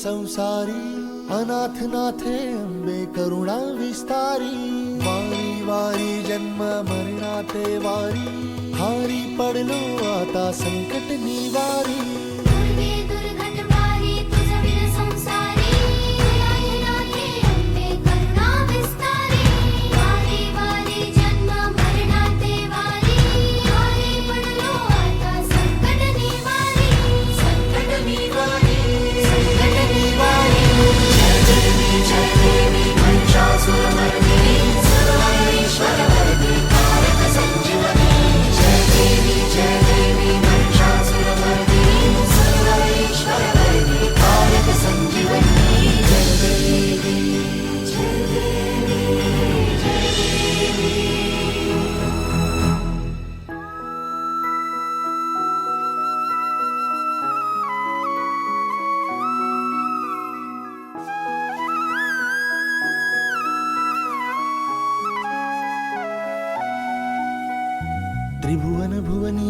संसारी अनाथ नाथे अंबे करुणा विस्तारी. वारी वारी जन्म मरणाते वारी. हारी पडलो आता संकट निवारी.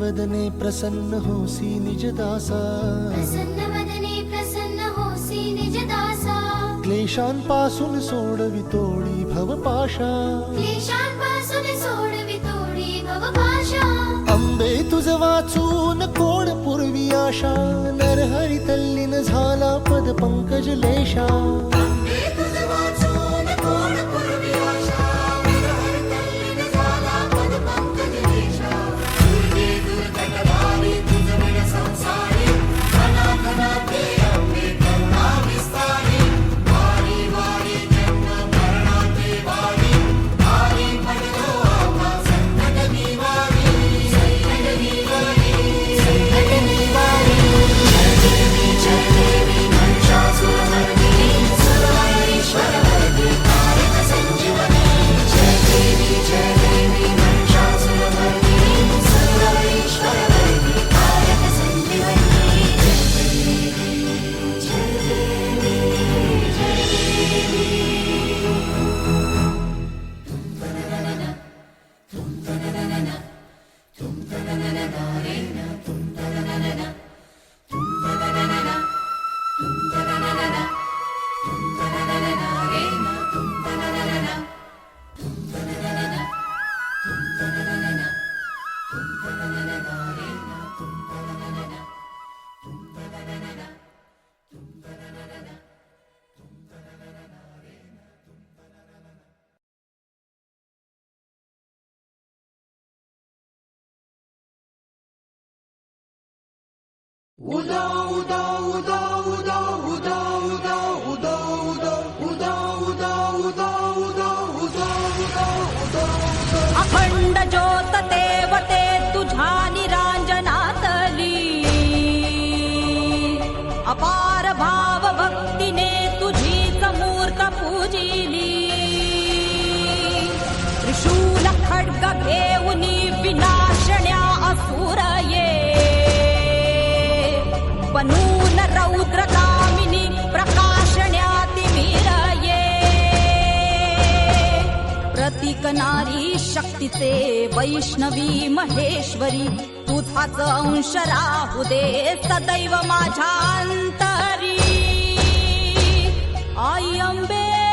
वदने प्रसन्न होसी निज दासा प्रसन्न वदने प्रसन्न होसी निज दासा क्लेशांपासून सोडवी तोडी भवपाशा। क्लेशांपासून सोडवी तोडी भवभाषा अंबे तुझ वाचून कोण पूर्वी आशा? नरहरी तल्लीन झाला पद पंकज लेशा। 舞蹈舞蹈舞蹈舞蹈舞蹈 नारी शक्तीचे वैष्णवी महेश्वरी तुझाच अंश राहू दे सदैव माझ्या अंतरी. आई अंबे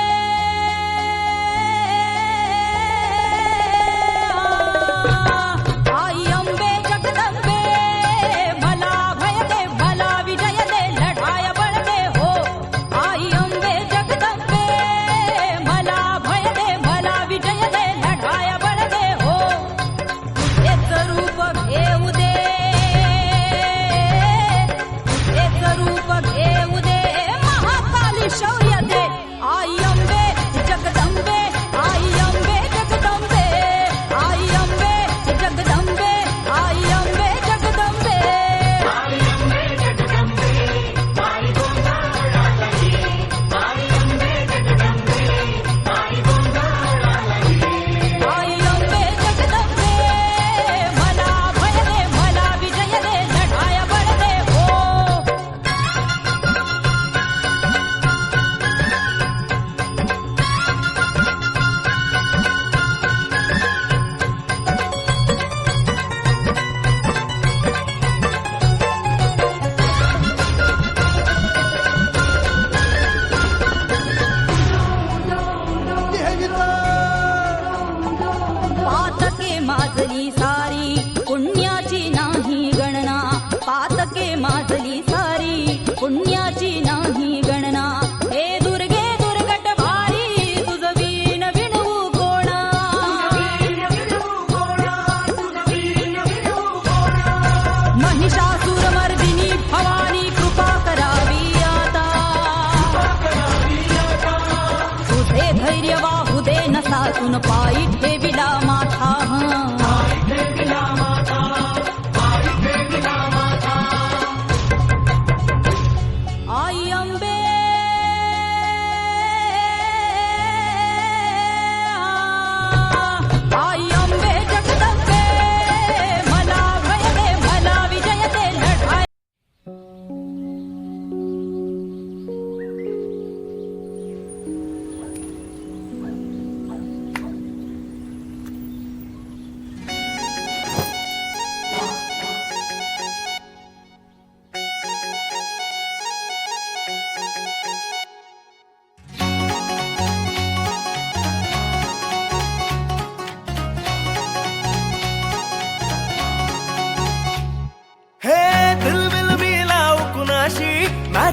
uno pa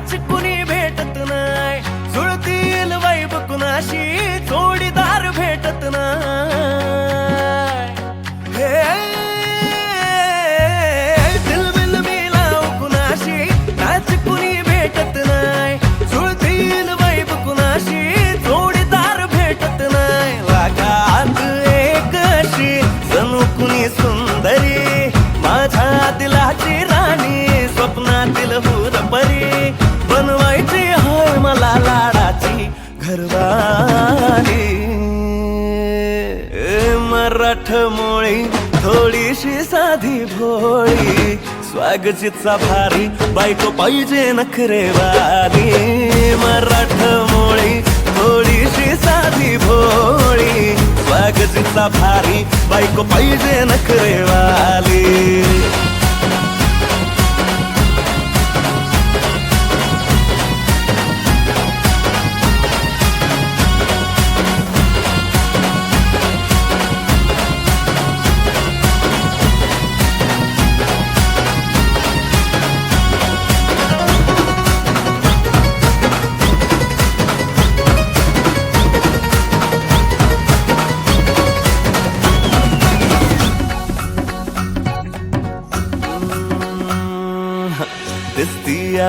कुणी भेटत नाही. जुळतील वाईब कुणाशी? अगजीचा भारी बायको पाहिजे नखरेवाली. मराठमोळी थोडीशी साधी भोळी. कागजीचा भारी बायको पाहिजे नखरेवाली.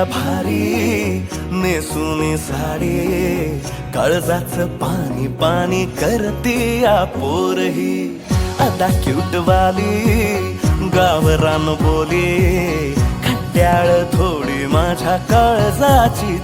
गळ्या भारी नेसुनी साडी कळजाच पाणी पाणी करते या पोरही. आता क्यूट वाली गावरान बोली खट्याळ थोडी माझ्या काळजाची